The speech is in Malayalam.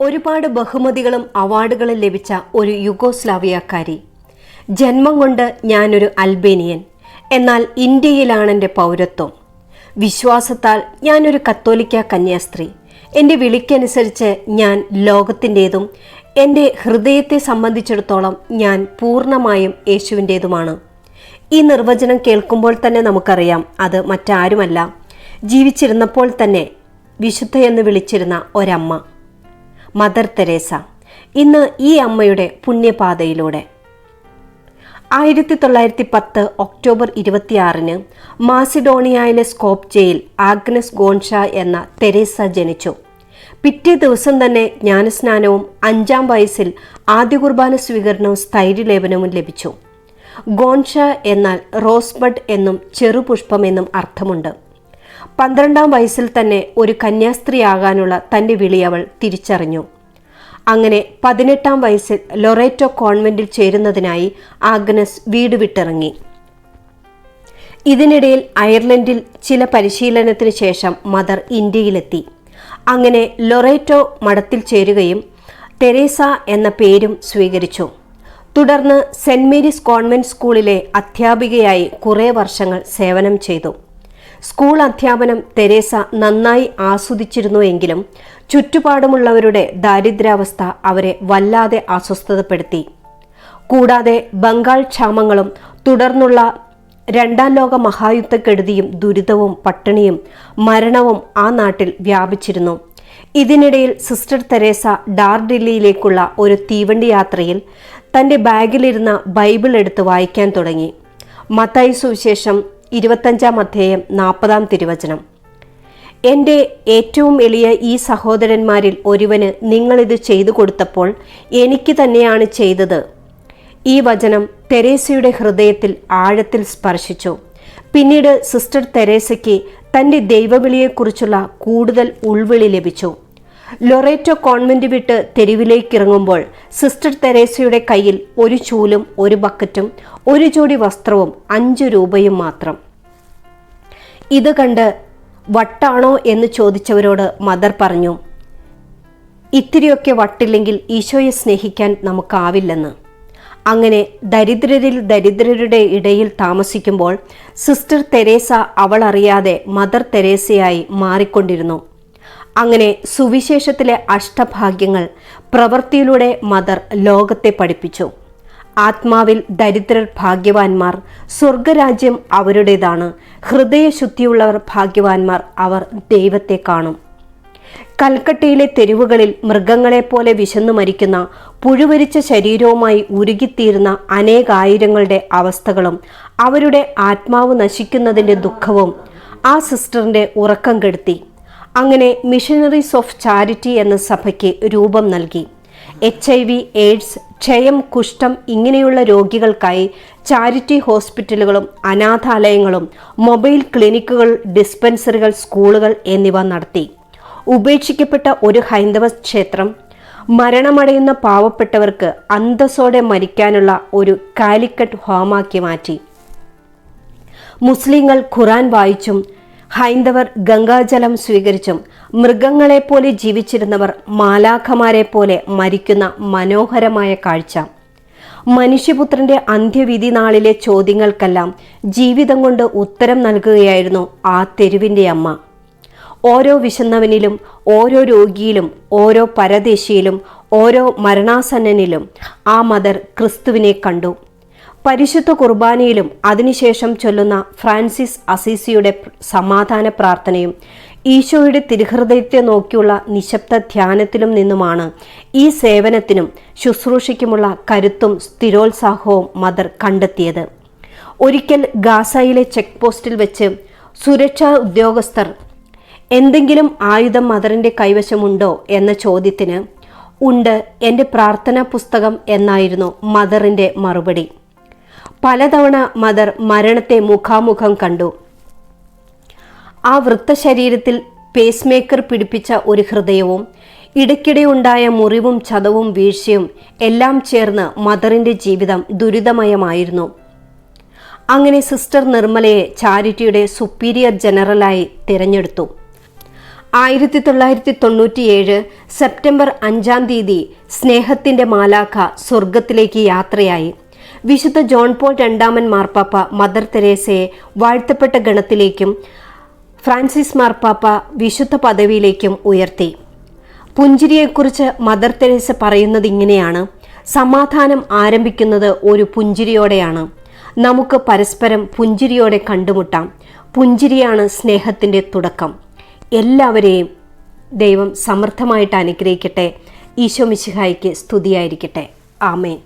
ഒരുപാട് ബഹുമതികളും അവാർഡുകളും ലഭിച്ച ഒരു യുഗോസ്ലാവിയക്കാരി. ജന്മം കൊണ്ട് ഞാനൊരു അൽബേനിയൻ. എന്നാൽ ഇന്ത്യയിലാണ് എന്റെ പൗരത്വം. വിശ്വാസത്താൽ ഞാനൊരു കത്തോലിക്ക കന്യാസ്ത്രീ. എന്റെ വിളിക്കനുസരിച്ച് ഞാൻ ലോകത്തിന്റേതും എന്റെ ഹൃദയത്തെ സംബന്ധിച്ചിടത്തോളം ഞാൻ പൂർണമായും യേശുവിന്റേതുമാണ്. ഈ നിർവചനം കേൾക്കുമ്പോൾ തന്നെ നമുക്കറിയാം അത് മറ്റാരുമല്ല. ജീവിച്ചിരുന്നപ്പോൾ തന്നെ വിശുദ്ധയെന്ന് വിളിച്ചിരുന്ന ഒരമ്മ. Mother Teresa. ഇന്ന് ഈ അമ്മയുടെ പുണ്യപാതയിലൂടെ. ആയിരത്തി തൊള്ളായിരത്തി പത്ത് ഒക്ടോബർ ഇരുപത്തിയാറിന് മാസിഡോണിയയിലെ സ്കോപ്ജയിൽ ആഗ്നസ് ഗോൺഷ എന്ന തെരേസ ജനിച്ചു. പിറ്റേ ദിവസം തന്നെ ജ്ഞാനസ്നാനവും അഞ്ചാം വയസ്സിൽ ആദ്യ കുർബാന സ്വീകരണവും സ്ഥൈര്യലേപനവും ലഭിച്ചു. ഗോൺഷ എന്നാൽ റോസ്ബഡ് എന്നും ചെറുപുഷ്പം എന്നും അർത്ഥമുണ്ട്. പന്ത്രണ്ടാം വയസ്സിൽ തന്നെ ഒരു കന്യാസ്ത്രീയാകാനുള്ള തന്റെ വിളി അവൾ തിരിച്ചറിഞ്ഞു. അങ്ങനെ പതിനെട്ടാം വയസ്സിൽ ലൊറേറ്റോ കോൺവെന്റിൽ ചേരുന്നതിനായി ആഗ്നസ് വീട് വിട്ടിറങ്ങി. ഇതിനിടയിൽ അയർലൻഡിൽ ചില പരിശീലനത്തിന് ശേഷം മദർ ഇന്ത്യയിലെത്തി. അങ്ങനെ ലൊറേറ്റോ മഠത്തിൽ ചേരുകയും തെരേസ എന്ന പേരും സ്വീകരിച്ചു. തുടർന്ന് സെന്റ് മേരീസ് കോൺവെന്റ് സ്കൂളിലെ അധ്യാപികയായി കുറേ വർഷങ്ങൾ സേവനം ചെയ്തു. സ്കൂൾ അധ്യാപനം തെരേസ നന്നായി ആസ്വദിച്ചിരുന്നു എങ്കിലും ചുറ്റുപാടുമുള്ളവരുടെ ദാരിദ്ര്യാവസ്ഥ അവരെ വല്ലാതെ അസ്വസ്ഥതപ്പെടുത്തി. കൂടാതെ ബംഗാൾ ക്ഷാമങ്ങളും തുടർന്നുള്ള രണ്ടാം ലോക മഹായുദ്ധക്കെടുതിയും ദുരിതവും പട്ടിണിയും മരണവും ആ നാട്ടിൽ വ്യാപിച്ചിരുന്നു. ഇതിനിടയിൽ സിസ്റ്റർ തെരേസ ഡാർഡില്ലിയിലേക്കുള്ള ഒരു തീവണ്ടി യാത്രയിൽ തന്റെ ബാഗിലിരുന്ന ബൈബിൾ എടുത്ത് വായിക്കാൻ തുടങ്ങി. മത്തായി സുവിശേഷം ഇരുപത്തഞ്ചാം അധ്യായം നാൽപ്പതാം തിരുവചനം. എന്റെ ഏറ്റവും എളിയ ഈ സഹോദരന്മാരിൽ ഒരുവന് നിങ്ങളിത് ചെയ്തു കൊടുത്തപ്പോൾ എനിക്ക് തന്നെയാണ് ചെയ്തത്. ഈ വചനം തെരേസയുടെ ഹൃദയത്തിൽ ആഴത്തിൽ സ്പർശിച്ചു. പിന്നീട് സിസ്റ്റർ തെരേസയ്ക്ക് തന്റെ ദൈവവിളിയെക്കുറിച്ചുള്ള കൂടുതൽ ഉൾവിളി ലഭിച്ചു. ലൊറേറ്റോ കോൺവെന്റ് വിട്ട് തെരുവിലേക്ക് ഇറങ്ങുമ്പോൾ സിസ്റ്റർ തെരേസയുടെ കയ്യിൽ ഒരു ചൂലും ഒരു ബക്കറ്റും ഒരു ജോഡി വസ്ത്രവും അഞ്ചു രൂപയും മാത്രം. ഇത് കണ്ട് വട്ടാണോ എന്ന് ചോദിച്ചവരോട് മദർ പറഞ്ഞു ഇത്തിരിയൊക്കെ വട്ടില്ലെങ്കിൽ ഈശോയെ സ്നേഹിക്കാൻ നമുക്കാവില്ലെന്ന്. അങ്ങനെ ദരിദ്രരിൽ ദരിദ്രരുടെ ഇടയിൽ താമസിക്കുമ്പോൾ സിസ്റ്റർ തെരേസ അവൾ അറിയാതെ മദർ തെരേസയായി മാറിക്കൊണ്ടിരുന്നു. അങ്ങനെ സുവിശേഷത്തിലെ അഷ്ടഭാഗ്യങ്ങൾ പ്രവൃത്തിയിലൂടെ മദർ ലോകത്തെ പഠിപ്പിച്ചു. ആത്മാവിൽ ദരിദ്രർ ഭാഗ്യവാന്മാർ സ്വർഗരാജ്യം അവരുടേതാണ് ഹൃദയശുദ്ധിയുള്ളവർ ഭാഗ്യവാന്മാർ അവർ ദൈവത്തെ കാണും. കൽക്കട്ടയിലെ തെരുവുകളിൽ മൃഗങ്ങളെപ്പോലെ വിശന്നു മരിക്കുന്ന പുഴുവരിച്ച ശരീരവുമായി ഉരുകിത്തീരുന്ന അനേകായിരങ്ങളുടെ അവസ്ഥകളും അവരുടെ ആത്മാവ് നശിക്കുന്നതിന്റെ ദുഃഖവും ആ സിസ്റ്ററിന്റെ ഉറക്കം കെടുത്തി. അങ്ങനെ മിഷനറീസ് ഓഫ് ചാരിറ്റി എന്ന സഭയ്ക്ക് രൂപം നൽകി. എച്ച് ഐ വി എയ്ഡ്സ് ക്ഷയം കുഷ്ഠം ഇങ്ങനെയുള്ള രോഗികൾക്കായി ചാരിറ്റി ഹോസ്പിറ്റലുകളും അനാഥാലയങ്ങളും മൊബൈൽ ക്ലിനിക്കുകൾ ഡിസ്പെൻസറികൾ സ്കൂളുകൾ എന്നിവ നടത്തി. ഉപേക്ഷിക്കപ്പെട്ട ഒരു ഹൈന്ദവ ക്ഷേത്രം മരണമടയുന്ന പാവപ്പെട്ടവർക്ക് അന്തസ്സോടെ മരിക്കാനുള്ള ഒരു കാലിക്കറ്റ് ഹോമാക്കി മാറ്റി. മുസ്ലിങ്ങൾ ഖുറാൻ വായിച്ചും ഹൈന്ദവർ ഗംഗാജലം സ്വീകരിച്ചും മൃഗങ്ങളെപ്പോലെ ജീവിച്ചിരുന്നവർ മാലാഖമാരെ പോലെ മരിക്കുന്ന മനോഹരമായ കാഴ്ച. മനുഷ്യപുത്രന്റെ അന്ത്യവിധി നാളിലെ ചോദ്യങ്ങൾക്കെല്ലാം ജീവിതം കൊണ്ട് ഉത്തരം നൽകുകയായിരുന്നു ആ തെരുവിന്റെ അമ്മ. ഓരോ വിശന്നവനിലും ഓരോ രോഗിയിലും ഓരോ പരദേശിയിലും ഓരോ മരണാസന്നനിലും ആ മദർ ക്രിസ്തുവിനെ കണ്ടു. പരിശുദ്ധ കുർബാനയിലും അതിനുശേഷം ചൊല്ലുന്ന ഫ്രാൻസിസ് അസീസിയുടെ സമാധാന പ്രാർത്ഥനയും ഈശോയുടെ തിരുഹൃദയത്തെ നോക്കിയുള്ള നിശബ്ദ ധ്യാനത്തിലും നിന്നുമാണ് ഈ സേവനത്തിനും ശുശ്രൂഷയ്ക്കുമുള്ള കരുത്തും സ്ഥിരോത്സാഹവും മദർ കണ്ടെത്തിയത്. ഒരിക്കൽ ഗാസയിലെ ചെക്ക് പോസ്റ്റിൽ വെച്ച് സുരക്ഷാ ഉദ്യോഗസ്ഥർ എന്തെങ്കിലും ആയുധം മദറിന്റെ കൈവശമുണ്ടോ? എന്ന ചോദ്യത്തിന് ഉണ്ട് എന്റെ പ്രാർത്ഥനാ പുസ്തകം എന്നായിരുന്നു മദറിന്റെ മറുപടി. പലതവണ മദർ മരണത്തെ മുഖാമുഖം കണ്ടു. ആ വൃത്തശരീരത്തിൽ പേസ് മേക്കർ പിടിപ്പിച്ച ഒരു ഹൃദയവും ഇടയ്ക്കിടെ ഉണ്ടായ മുറിവും ചതവും വീഴ്ചയും എല്ലാം ചേർന്ന് മദറിന്റെ ജീവിതം ദുരിതമയമായിരുന്നു. അങ്ങനെ സിസ്റ്റർ നിർമ്മലയെ ചാരിറ്റിയുടെ സുപ്പീരിയർ ജനറലായി തിരഞ്ഞെടുത്തു. ആയിരത്തി തൊള്ളായിരത്തി തൊണ്ണൂറ്റിയേഴ് സെപ്റ്റംബർ അഞ്ചാം തീയതി സ്നേഹത്തിന്റെ മാലാഖ സ്വർഗത്തിലേക്ക് യാത്രയായി. വിശുദ്ധ ജോൺ പോൾ രണ്ടാമൻ മാർപ്പാപ്പ മദർ തെരേസയെ വാഴ്ത്തപ്പെട്ട ഗണത്തിലേക്കും ഫ്രാൻസിസ് മാർപ്പാപ്പ വിശുദ്ധ പദവിയിലേക്കും ഉയർത്തി. പുഞ്ചിരിയെക്കുറിച്ച് മദർ തെരേസ പറയുന്നത് ഇങ്ങനെയാണ്. സമാധാനം ആരംഭിക്കുന്നത് ഒരു പുഞ്ചിരിയോടെയാണ്. നമുക്ക് പരസ്പരം പുഞ്ചിരിയോടെ കണ്ടുമുട്ടാം. പുഞ്ചിരിയാണ് സ്നേഹത്തിന്റെ തുടക്കം. എല്ലാവരെയും ദൈവം സമർത്ഥമായിട്ട് അനുഗ്രഹിക്കട്ടെ. ഈശോ മിശിഹായിക്ക് സ്തുതിയായിരിക്കട്ടെ. ആമേൻ.